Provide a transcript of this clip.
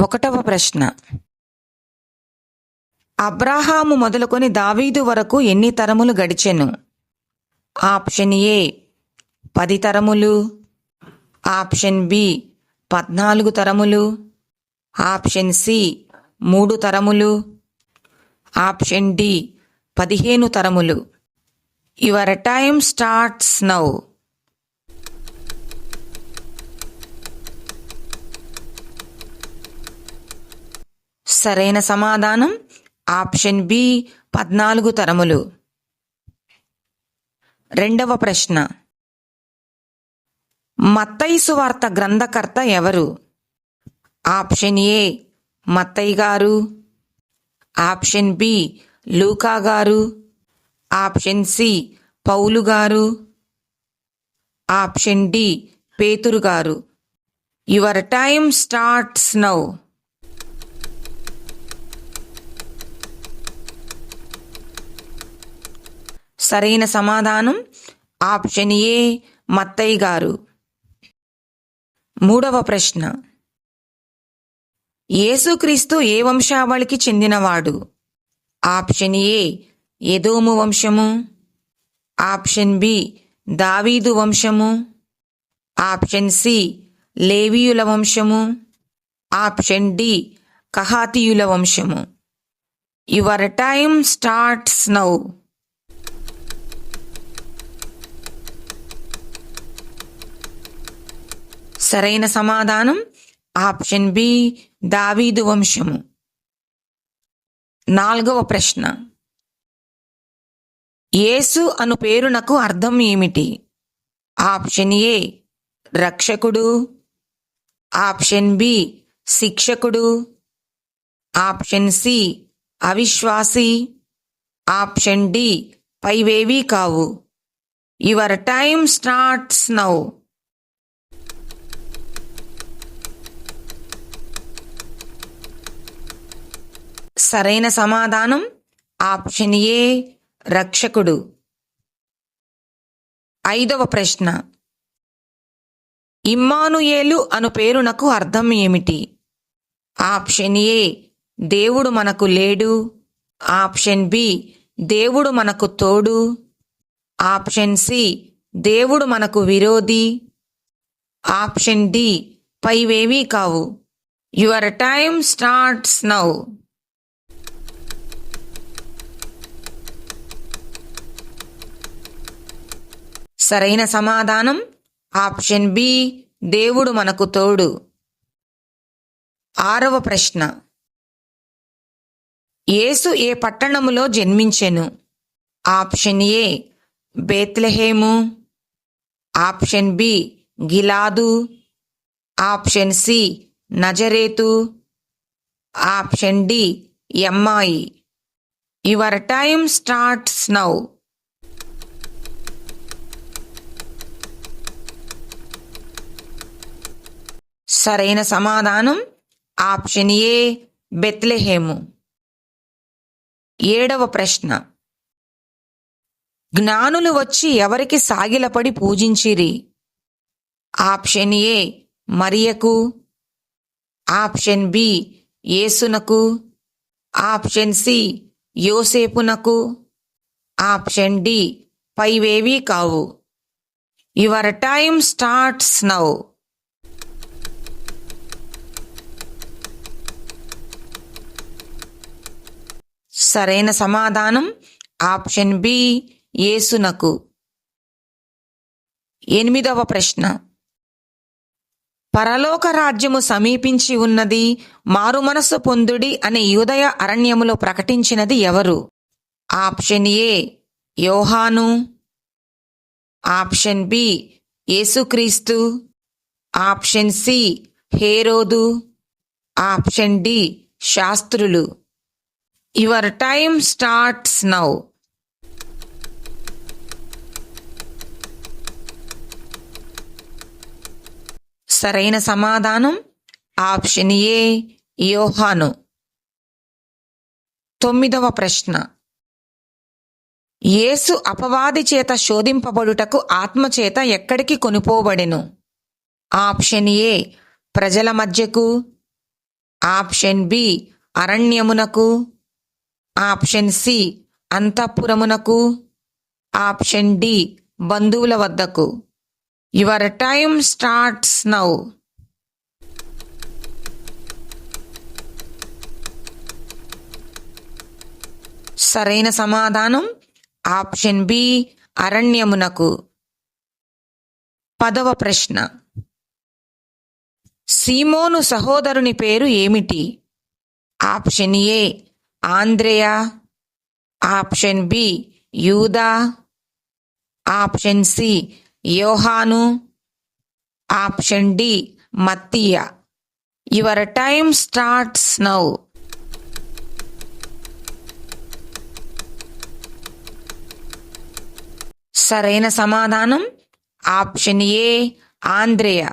ఒకటవ ప్రశ్న. అబ్రాహాము మొదలుకొని దావీదు వరకు ఎన్ని తరములు గడిచెను? ఆప్షన్ ఏ పది తరములు. ఆప్షన్ బి పద్నాలుగు తరములు. ఆప్షన్ సి మూడు తరములు. ఆప్షన్ డి పదిహేను తరములు. యువర్ టైమ్ స్టార్ట్స్ నౌ సరైన సమాధానం? ఆప్షన్ బి పద్నాలుగు తరములు. రెండవ ప్రశ్న. మత్తైసు వార్త గ్రంథకర్త ఎవరు? ఆప్షన్ ఏ మత్తయ్య గారు. ఆప్షన్ బి లూకా గారు. ఆప్షన్ సి పౌలు గారు. ఆప్షన్ డి పేతురు గారు. Your time starts now. సరైన సమాధానం ఆప్షన్ ఏ మత్తయ్య గారు. మూడవ ప్రశ్న. యేసుక్రీస్తు ఏ వంశావళికి చెందినవాడు? ఆప్షన్ ఏ ఎదోము వంశము. ఆప్షన్ బి దావీదు వంశము. ఆప్షన్ సి లేవీయుల వంశము. ఆప్షన్ డి కహాతీయుల వంశము. యువర్ టైమ్ స్టార్ట్స్ నౌ సరైన సమాధానం? ఆప్షన్ బి దావీదు వంశము. నాలుగవ ప్రశ్న. యేసు అను పేరునకు అర్థం ఏమిటి? ఆప్షన్ ఏ రక్షకుడు. ఆప్షన్ బి శిక్షకుడు. ఆప్షన్ సి అవిశ్వాసి. ఆప్షన్ డి పైవేవీ కావు. యువర్ టైమ్ స్టార్ట్స్ నౌ సరైన సమాధానం ఆప్షన్ ఏ రక్షకుడు. ఐదవ ప్రశ్న. ఇమ్మానుయేలు అను పేరునకు అర్థం ఏమిటి? ఆప్షన్ ఏ దేవుడు మనకు లేడు. ఆప్షన్ బి దేవుడు మనకు తోడు. ఆప్షన్ సి దేవుడు మనకు విరోధి. ఆప్షన్ డి పైవేవీ కావు. Your time starts now. సరైన సమాధానం? ఆప్షన్ బి దేవుడు మనకు తోడు. ఆరవ ప్రశ్న. యేసు ఏ పట్టణములో జన్మించెను? ఆప్షన్ ఏ బేత్లెహేము. Option B Gilead. Option C Nazareth. Option D ఎమ్మాయి your time starts now సరైన సమాధానం ఆప్షన్ ఏ బెత్లెహేము. ఏడవ ప్రశ్న. జ్ఞానులు వచ్చి ఎవరికి సాగిలపడి పూజించిరి? ఆప్షన్ ఏ మరియకు. ఆప్షన్ బి యేసునకు. ఆప్షన్ సి యోసేపునకు. ఆప్షన్ డి పైవేవీ కావు. యువర్ టైమ్ స్టార్ట్స్ నౌ సరైన సమాధానం. ఆప్షన్ బి యేసునకు ఎనిమిదవ ప్రశ్న. పరలోక రాజ్యము సమీపించి ఉన్నది మారుమనసు పొందుడి అనే యూదయ అరణ్యములో ప్రకటించినది ఎవరు? ఆప్షన్ ఏ యోహాను. ఆప్షన్ బి యేసుక్రీస్తు. ఆప్షన్ సి హేరోదు. ఆప్షన్ డి శాస్త్రులు. యువర్ టైమ్ స్టార్ట్స్ నౌ సరైన సమాధానం ఆప్షన్ ఏ యోహాను. తొమ్మిదవ ప్రశ్న. యేసు అపవాది చేత శోధింపబడుటకు ఆత్మచేత ఎక్కడికి కొనుపోబడెను? ఆప్షన్ ఏ ప్రజల మధ్యకు. ఆప్షన్ బి అరణ్యమునకు. ఆప్షన్ సి అంతఃపురమునకు. ఆప్షన్ డి బంధువుల వద్దకు. యువర్ టైమ్ స్టార్ట్స్ నౌ సరైన సమాధానం ఆప్షన్ బి అరణ్యమునకు. పదవ ప్రశ్న. సీమోను సహోదరుని పేరు ఏమిటి? ఆప్షన్ ఏ ఆంద్రేయ ఆప్షన్ బి యూదా ఆప్షన్ సి యోహాను option D మత్తియా. Your time starts now సరైన సమాధానం ఆప్షన్ ఏ ఆంద్రేయ.